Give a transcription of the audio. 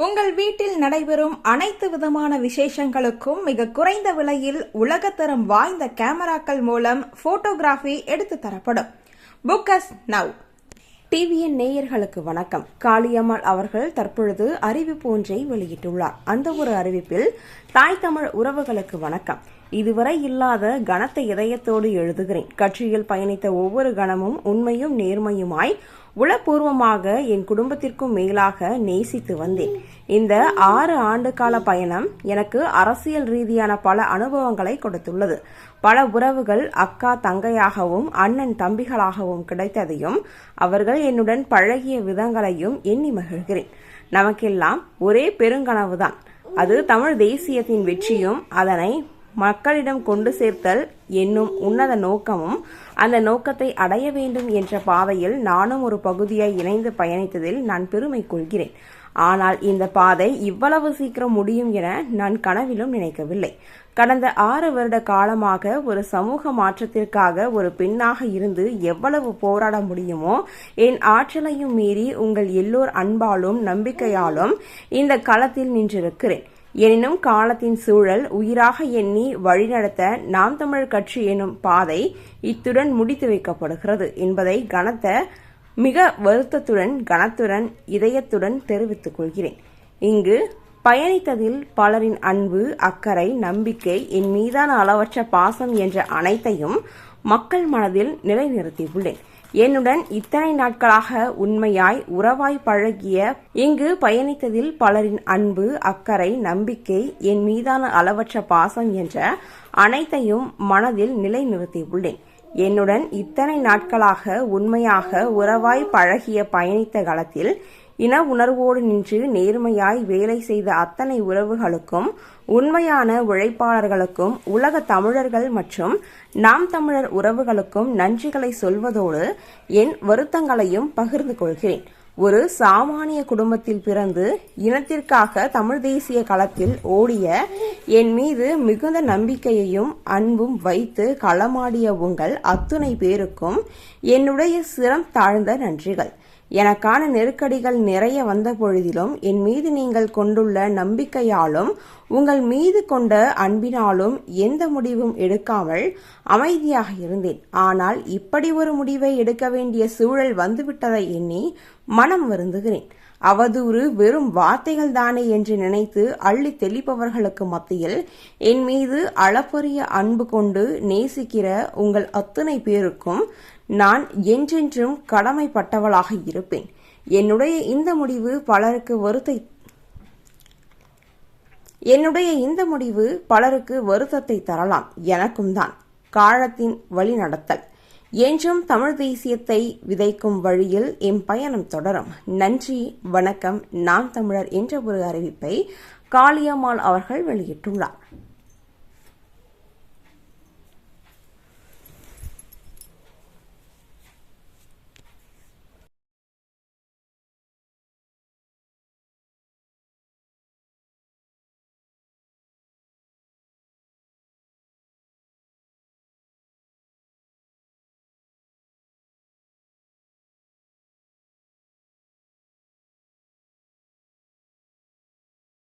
உங்கள் வீட்டில் நடைபெறும் அனைத்து விதமான விசேஷங்களுக்கும் மிக குறைந்த விலையில் உலகத்தரம் வாய்ந்த கேமராக்கள் மூலம் போட்டோகிராஃபி எடுத்து தரப்படும். புக்கஸ் நவ் டிவியின் நேயர்களுக்கு வணக்கம். காளியம்மாள் அவர்கள் தற்பொழுது அறிவிப்பு ஒன்றை வெளியிட்டுள்ளார். அந்த ஒரு அறிவிப்பில் தாய் தமிழ் உறவுகளுக்கு வணக்கம். இதுவரை இல்லாத கனத்த இதயத்தோடு எழுதுகிறேன். கட்சியில் பயணித்த ஒவ்வொரு கணமும் உண்மையும் நேர்மையுமாய் உளப்பூர்வமாக என் குடும்பத்திற்கும் மேலாக நேசித்து வந்தேன். இந்த ஆறு ஆண்டு கால பயணம் எனக்கு அரசியல் ரீதியான பல அனுபவங்களை கொடுத்துள்ளது. பல உறவுகள் அக்கா தங்கையாகவும் அண்ணன் தம்பிகளாகவும் கிடைத்ததையும் அவர்கள் என்னுடன் பழகிய விதங்களையும் எண்ணி மகிழ்கிறேன். நமக்கெல்லாம் ஒரே பெருங்கனவுதான். அது தமிழ் தேசியத்தின் வெற்றியும் அதனை மக்களிடம் கொண்டு சேர்த்தல் என்னும் உன்னத நோக்கமும் அந்த நோக்கத்தை அடைய வேண்டும் என்ற பாதையில் நானும் ஒரு பகுதியாய் இணைந்து பயணித்ததில் நான் பெருமை கொள்கிறேன். ஆனால் இந்த பாதை இவ்வளவு சீக்கிரம் முடியும் என நான் கனவிலும் நினைக்கவில்லை. கடந்த ஆறு வருட காலமாக ஒரு சமூக மாற்றத்திற்காக ஒரு பெண்ணாக இருந்து எவ்வளவு போராட முடியுமோ என் ஆற்றலையும் மீறி உங்கள் எல்லோர் அன்பாலும் நம்பிக்கையாலும் இந்த களத்தில் நின்றிருக்கிறேன். எனினும் காலத்தின் சூழல் உயிராக எண்ணி வழிநடத்த நாம் தமிழ் கட்சி எனும் பாதை இத்துடன் முடித்து வைக்கப்படுகிறது என்பதை கனத்த மிக வருத்தத்துடன் கனத்துடன் இதயத்துடன் தெரிவித்துக் கொள்கிறேன். இங்கு பயணித்ததில் பலரின் அன்பு அக்கறை நம்பிக்கை என் மீதான அளவற்ற பாசம் என்ற அனைத்தையும் மக்கள் மனதில் நிலைநிறுத்தியுள்ளேன். என்னுடன் இத்தனை நாட்களாக உண்மையாய் உறவாய் பழகிய இங்கு பயணித்ததில் பலரின் அன்பு அக்கறை நம்பிக்கை என் மீதான அளவற்ற பாசம் என்ற அனைத்தையும் மனதில் நிலைநிறுத்தியுள்ளேன். என்னுடன் இத்தனை நாட்களாக உண்மையாக உறவாய் பழகிய பயணித்த களத்தில் இன உணர்வோடு நின்று நேர்மையாய் வேலை செய்த அத்தனை உறவுகளுக்கும் உண்மையான உழைப்பாளர்களுக்கும் உலக தமிழர்கள் மற்றும் நாம் தமிழர் உறவுகளுக்கும் நன்றிகளை சொல்வதோடு என் வருத்தங்களையும் பகிர்ந்து கொள்கிறேன். ஒரு சாமானிய குடும்பத்தில் பிறந்து இனத்திற்காக தமிழ் தேசிய களத்தில் ஓடிய என் மீது மிகுந்த நம்பிக்கையையும் அன்பும் வைத்து களமாடிய உங்கள் அத்துணை பேருக்கும் என்னுடைய சிரம் தாழ்ந்த நன்றிகள். எனக்கான நெருக்கடிகள் நிறைய வந்த பொழுதிலும் என் மீது நீங்கள் கொண்டுள்ள நம்பிக்கையாலும் உங்கள் மீது கொண்ட அன்பினாலும் எந்த முடிவும் எடுக்காமல் அமைதியாக இருந்தேன். ஆனால் இப்படி ஒரு முடிவை எடுக்க வேண்டிய சூழல் வந்துவிட்டதை எண்ணி மனம் வருந்துகிறேன். அவதூறு வெறும் வார்த்தைகள் தானே என்று நினைத்து அள்ளி தெளிப்பவர்களுக்கு மத்தியில் என் மீது அளப்பரிய அன்பு கொண்டு நேசிக்கிற உங்கள் அத்தனை பேருக்கும் நான் என்றென்றும் கடமைப்பட்டவளாக இருப்பேன். என்னுடைய இந்த முடிவு பலருக்கு வருத்தை என்னுடைய இந்த முடிவு பலருக்கு வருத்தத்தை தரலாம். எனக்கும் தான். காலத்தின் வழிநடத்தல். என்றும் தமிழ் தேசியத்தை விதைக்கும் வழியில் என் பயணம் தொடரும். நன்றி வணக்கம். நான் தமிழர் என்ற ஒரு அறிவிப்பை காளியம்மாள் அவர்கள் வெளியிட்டுள்ளார்.